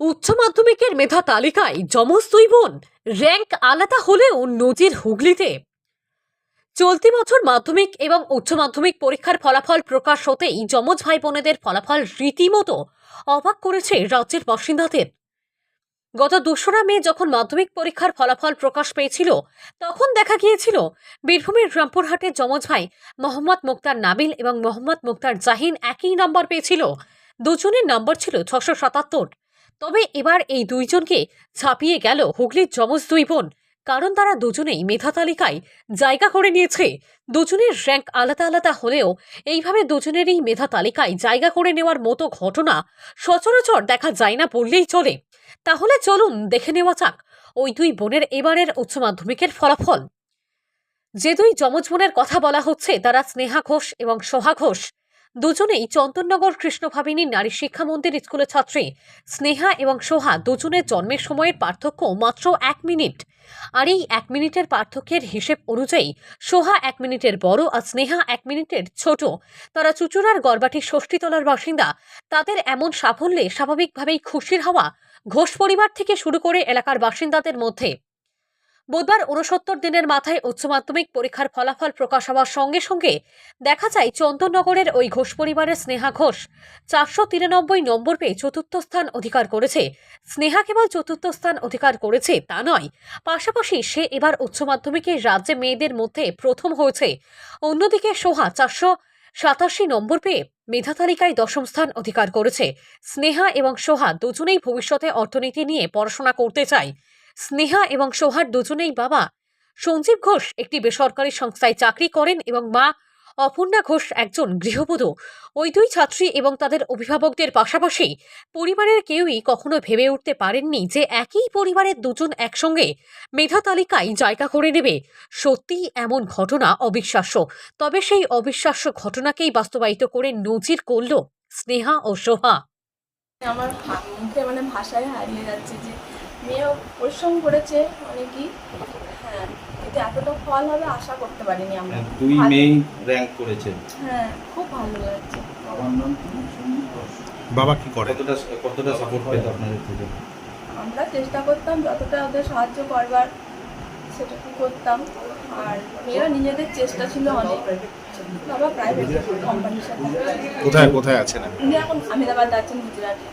উচ্চ মাধ্যমিকের মেধা তালিকায় যমজ দুই বোন র্যাঙ্ক আলাদা হলেও নজির হুগলিতে। চলতি বছর মাধ্যমিক এবং উচ্চ মাধ্যমিক পরীক্ষার ফলাফল প্রকাশ হতেই যমজ ভাই বোনেদের ফলাফল রীতিমতো অবাক করেছে রাজ্যের বাসিন্দাদের। গত দোসরা মে যখন মাধ্যমিক পরীক্ষার ফলাফল প্রকাশ পেয়েছিল, তখন দেখা গিয়েছিল বীরভূমের রামপুরহাটের যমজ ভাই মোহাম্মদ মুক্তার নাবিল এবং মোহাম্মদ মুক্তার জাহিন একই নম্বর পেয়েছিল। দুজনের নম্বর ছিল ছশো সাতাত্তর। তবে এবার এই দুইজনকে ছাপিয়ে গেল হুগলির যমজ দুই বোন, কারণ তারা দুজনেই মেধা তালিকায় জায়গা করে নিয়েছে। দুজনের র্যাঙ্ক আলাদা আলাদা হলেও এইভাবে দুজনেরই মেধা তালিকায় জায়গা করে নেওয়ার মতো ঘটনা সচরাচর দেখা যায় না বললেই চলে। তাহলে চলুন দেখে নেওয়া যাক ওই দুই বোনের এবারের উচ্চ মাধ্যমিকের ফলাফল। যে দুই যমজ বোনের কথা বলা হচ্ছে, তারা স্নেহা ঘোষ এবং সোহা ঘোষ। দুজনেই চন্দননগর কৃষ্ণভাবিনী নারী শিক্ষা মন্দির স্কুলের ছাত্রী স্নেহা এবং সোহা দুজনের জন্মের সময়ের পার্থক্য মাত্র এক মিনিট। আর এই এক মিনিটের পার্থক্যের হিসেব অনুযায়ী সোহা এক মিনিটের বড় আর স্নেহা এক মিনিটের ছোট। তারা চুচুড়ার গড়বাটি ষষ্ঠীতলার বাসিন্দা। তাদের এমন সাফল্যে স্বাভাবিকভাবেই খুশির হওয়া ঘোষ পরিবার থেকে শুরু করে এলাকার বাসিন্দাদের মধ্যে। বুধবার উনসত্তর দিনের মাথায় উচ্চ মাধ্যমিক পরীক্ষার ফলাফল প্রকাশ হওয়ার সঙ্গে সঙ্গে দেখা যায় চন্দননগরের ওই ঘোষ পরিবারের স্নেহা ঘোষ চারশো তিরানব্বই নম্বর পেয়ে চতুর্থ স্থান অধিকার করেছে। স্নেহা কেবল চতুর্থ স্থান অধিকার করেছে তা নয়, পাশাপাশি সে এবার উচ্চ মাধ্যমিকে রাজ্যে মেয়েদের মধ্যে প্রথম হয়েছে। অন্যদিকে সোহা চারশো সাতাশি নম্বর পেয়ে মেধা তালিকায় দশম স্থান অধিকার করেছে। স্নেহা এবং সোহা দুজনেই ভবিষ্যতে অর্থনীতি নিয়ে পড়াশোনা করতে চায়। স্নেহা এবং সোহার দুজনেই বাবা। সঞ্জীব ঘোষ একটি বেসরকারি সংস্থায় চাকরি করেন এবং মা অপর্ণা ঘোষ একজন গৃহবধূ। ওই দুই ছাত্রী এবং তাদের অভিভাবকদের পাশাপাশি পরিবারের কেউই কখনো ভেবে উঠতে পারেননি যে একই পরিবারের দুজন একসঙ্গে মেধা তালিকায় জায়গা করে নেবে। সত্যিই এমন ঘটনা অবিশ্বাস্য। তবে সেই অবিশ্বাস্য ঘটনাকেই বাস্তবায়িত করে নজির করল স্নেহা ও সোহা। আমার মানে ভাষায় হারিয়ে যাচ্ছে যে মেয়েও পরিশ্রম করেছে অনেকই। হ্যাঁ কিন্তু এতটা ফল হবে আশা করতে পারিনি আমরা। মানে দুই মেয়েই র্যাঙ্ক করেছে হ্যাঁ খুব ভালো লাগছে। বাবা কি করে? কতটা কতটা সাপোর্ট পেত আপনাদের থেকে? আমরা চেষ্টা করতাম যতটা ওদের সাহায্য করবার সেটুকু করতাম। আর মেয়েরা নিজেদের চেষ্টা ছিল অনেক। বাবা প্রাইভেট কোম্পানির সাথে। কোথায় কোথায় আছেন এখন আহমেদাবাদ আছেন গুজরাটে।